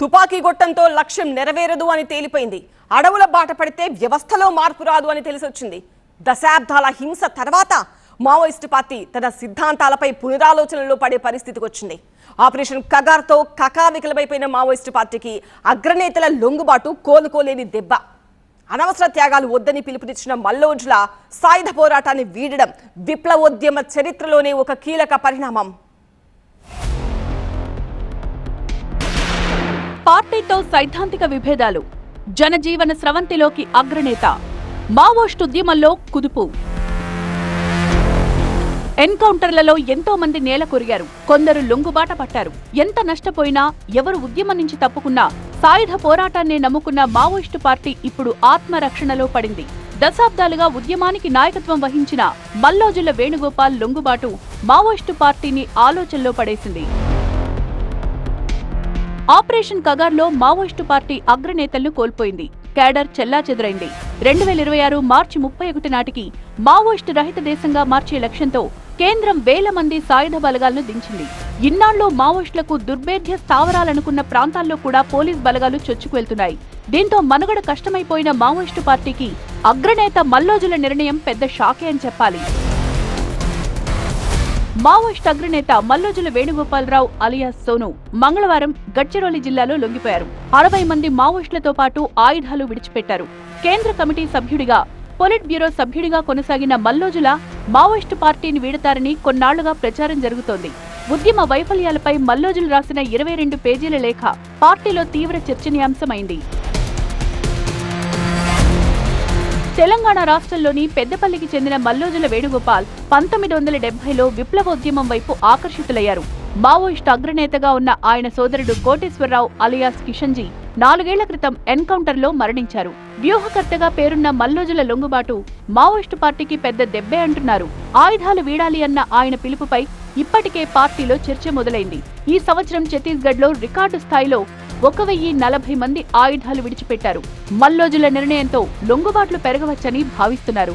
తుపాకీ గొట్టంతో లక్ష్యం నెరవేరదు అని తేలిపోయింది. అడవుల బాట పడితే వ్యవస్థలో మార్పు రాదు అని తెలిసొచ్చింది. దశాబ్దాల హింస తర్వాత మావోయిస్టు పార్టీ తన సిద్ధాంతాలపై పునరాలోచనలో పడే పరిస్థితికి వచ్చింది ఆపరేషన్ కగార్తో కకావికలమైపోయిన మావోయిస్టు పార్టీకి అగ్రనేతల లొంగుబాటు కోలుకోలేని దెబ్బ. అనవసర త్యాగాలు వద్దని పిలుపునిచ్చిన మల్లోజుల సాయుధ పోరాటాన్ని వీడడం విప్లవోద్యమ చరిత్రలోనే ఒక కీలక పరిణామం. పార్టీతో సైద్ధాంతిక విభేదాలు. జనజీవన స్రవంతిలోకి అగ్రనేత. మావోయిస్టు ఉద్యమంలో కుదుపు. ఎన్కౌంటర్లలో ఎంతో మంది నేల కొరిగారు. కొందరు లొంగుబాట పట్టారు. ఎంత నష్టపోయినా ఎవరు ఉద్యమం నుంచి తప్పుకున్నా సాయుధ పోరాటాన్ని నమ్ముకున్న మావోయిస్టు పార్టీ ఇప్పుడు ఆత్మరక్షణలో పడింది. దశాబ్దాలుగా ఉద్యమానికి నాయకత్వం వహించిన మల్లోజుల వేణుగోపాల్ లొంగుబాటు మావోయిస్టు పార్టీని ఆలోచనలో పడేసింది. ఆపరేషన్ కగార్లో మావోయిస్టు పార్టీ అగ్రనేతలను కోల్పోయింది. కేడర్ చెల్లాచెదురైంది రెండు వేల ఇరవై ఆరు మార్చి ముప్పై ఒకటి నాటికి మావోయిస్టు రహిత దేశంగా మార్చే లక్ష్యంతో కేంద్రం వేల మంది సాయుధ బలగాలను దించింది. ఇన్నాళ్ళు మావోయిస్టులకు దుర్భేద్య స్థావరాలనుకున్న ప్రాంతాల్లో కూడా పోలీస్ బలగాలు చొచ్చుకువెళ్తున్నాయి. దీంతో మనుగడ కష్టమైపోయిన మావోయిస్టు పార్టీకి అగ్రనేత మల్లోజుల నిర్ణయం పెద్ద షాకే అని చెప్పాలి. మావోయిస్ట్ అగ్రనేత మల్లోజుల వేణుగోపాలరావు అలియాస్ సోను మంగళవారం గడ్చిరోలి జిల్లాలో లొంగిపోయారు. అరవై మంది మావోయిస్టులతో పాటు ఆయుధాలు విడిచిపెట్టారు. కేంద్ర కమిటీ సభ్యుడిగా పొలిట్ బ్యూరో సభ్యుడిగా కొనసాగిన మల్లోజుల మావోయిస్టు పార్టీని వీడతారని కొన్నాళ్ళుగా ప్రచారం జరుగుతోంది. ఉద్యమ వైఫల్యాలపై మల్లోజులు రాసిన ఇరవై రెండు పేజీల లేఖ పార్టీలో తీవ్ర చర్చనీయాంశమైంది. తెలంగాణ రాష్ట్రంలోని పెద్దపల్లికి చెందిన మల్లోజుల వేణుగోపాల్ పంతొమ్మిది వందల డెబ్బైలో విప్లవోద్యమం వైపు ఆకర్షితులయ్యారు. మావోయిస్టు అగ్రనేతగా ఉన్న ఆయన సోదరుడు కోటేశ్వరరావు అలియాస్ కిషన్జీ నాలుగేళ్ళ క్రితం ఎన్కౌంటర్లో మరణించారు. వ్యూహకర్తగా పేరున్న మల్లోజుల లొంగుబాటు మావోయిస్టు పార్టీకి పెద్ద దెబ్బే అంటున్నారు. ఆయుధాలు వీడాలి అన్న ఆయన పిలుపుపై ఇప్పటికే పార్టీలో చర్చ మొదలైంది. ఈ సంవత్సరం ఛత్తీస్గఢ్లో రికార్డు స్థాయిలో ఒక వెయ్యి నలభై మంది ఆయుధాలు విడిచిపెట్టారు. మల్లోజుల నిర్ణయంతో లొంగుబాట్లు పెరగవచ్చని భావిస్తున్నారు.